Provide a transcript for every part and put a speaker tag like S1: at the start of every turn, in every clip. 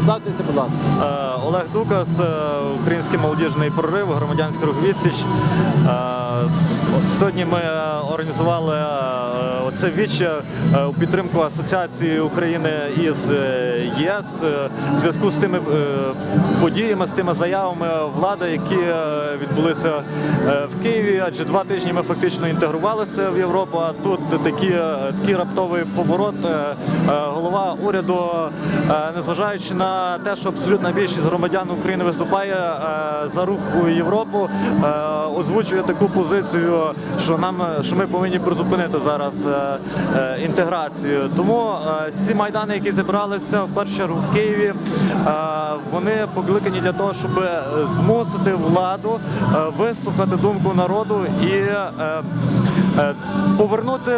S1: Представтеся, будь ласка.
S2: Е, Олег Дукас, е, Український молодіжний прорив, громадянський рух Відсіч. Е, Сьогодні ми організували е, оце віче у підтримку Асоціації України із ЄС в зв'язку з тими подіями, з тими заявами влади, які відбулися в Києві. Адже два тижні ми фактично інтегрувалися в Європу. А тут такі, такий раптовий поворот. Голова уряду, незважаючи на те, що абсолютна більшість громадян України виступає е, за рух у Європу, е, озвучує таку позицію, що нам що ми повинні призупинити зараз е, інтеграцію. Тому ці майдани, які зібралися в першу чергу в Києві, вони покликані для того, щоб змусити владу вислухати думку народу і. Повернути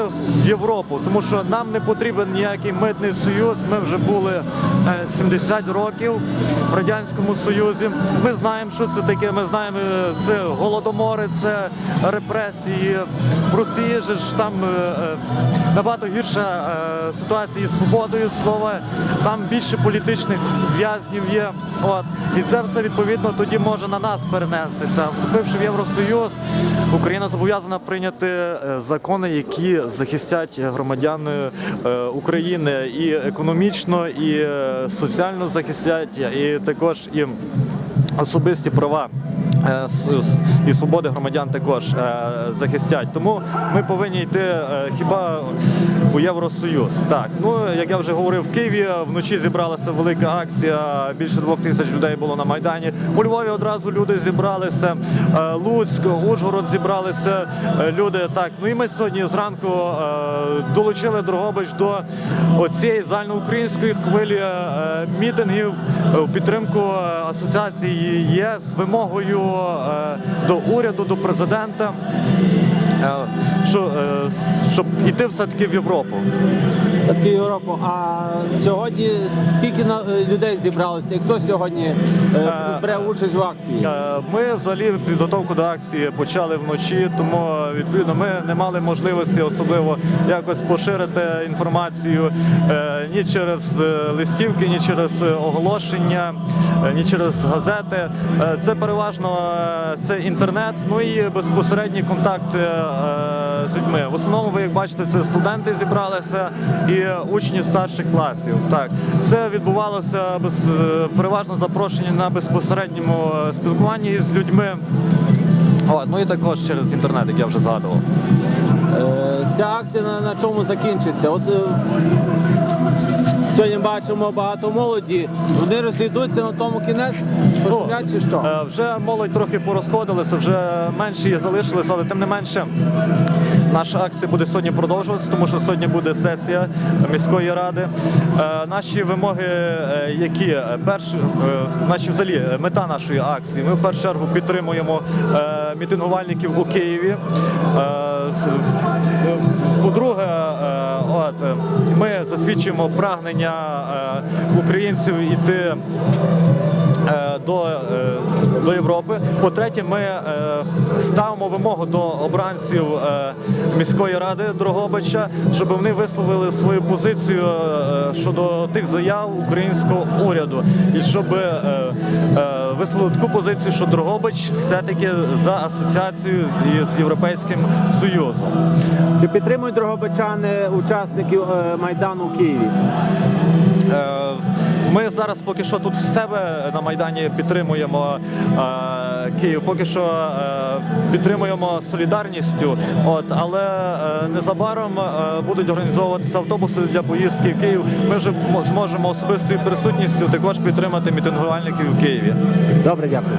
S2: в Європу, тому що нам не потрібен ніякий митний союз. Ми вже були 70 25 років в радянському союзі. Ми знаємо, що це таке. Ми знаємо е, це голодомори, це репресії. В Росії ж там е, е, набагато гірша е, ситуація із свободою слова. Там більше політичних в'язнів є. От і це все відповідно тоді може на нас перенестися. Вступивши в Євросоюз, Україна зобов'язана прийняти закони, які захистять громадян України і економічно, і соціально захистять, і також і особисті права. Е, І свободи громадян також е, захистять. Тому ми повинні йти е, хіба у Євросоюз. Так, ну як я вже говорив, в Києві вночі зібралася велика акція. Більше двох тисяч людей було на майдані. У Львові одразу люди зібралися. Луцьк, Ужгород зібралися люди. Так, ну і ми сьогодні зранку долучили Дрогобич до оцієї загальноукраїнської хвилі мітингів у підтримку асоціації ЄС з вимогою е, до уряду, до президента. Е, Що, е, щоб іти все-таки в Європу.
S1: Все-таки Європу. А сьогодні скільки е, людей зібралося? І хто сьогодні бере участь в акції?
S2: Ми взагалі підготовку до акції почали вночі, тому відповідно ми не мали можливості особливо якось поширити інформацію ні через листівки, ні через оголошення, ні через газети. Це переважно це інтернет, ну і безпосередні контакти е, з людьми. В основному, ви як бачите, це студенти зібралися і учні старших класів. Так, все відбувалося без е, переважно запрошення на безпосередньому е, спілкуванні з людьми. О, ну і також через інтернет, як я вже згадував.
S1: Е, Ця акція на, на чому закінчиться? От е, сьогодні бачимо багато молоді. Вони розійдуться на тому кінець, пошумлять чи що?
S2: Е, Вже молодь трохи порозходилася, вже менше її залишилися, але тим не менше. Наша акція буде сьогодні продовжуватися, тому що сьогодні буде сесія міської ради. Е, Наші вимоги, е, які перш, наші взагалі мета нашої акції. Ми в першу чергу підтримуємо мітингувальників у Києві. Засвідчуємо прагнення е, українців іти е, до, е, до Європи. По-третє, ми ставимо вимогу до обранців міської ради Дрогобича, щоб вони висловили свою позицію щодо тих заяв українського уряду, і щоб висловили таку позицію, що Дрогобич все-таки за асоціацію з- Європейським Союзом.
S1: Чи підтримують дрогобичани учасників е, Майдану у Києві?
S2: Е, Ми зараз поки що тут в себе на Майдані підтримуємо е, Київ, поки що е, підтримуємо солідарністю, от, але е, незабаром е, будуть організовуватися автобуси для поїздки в Київ. Ми вже зможемо особистою присутністю також підтримати мітингувальників в Києві.
S1: Добре, дякую.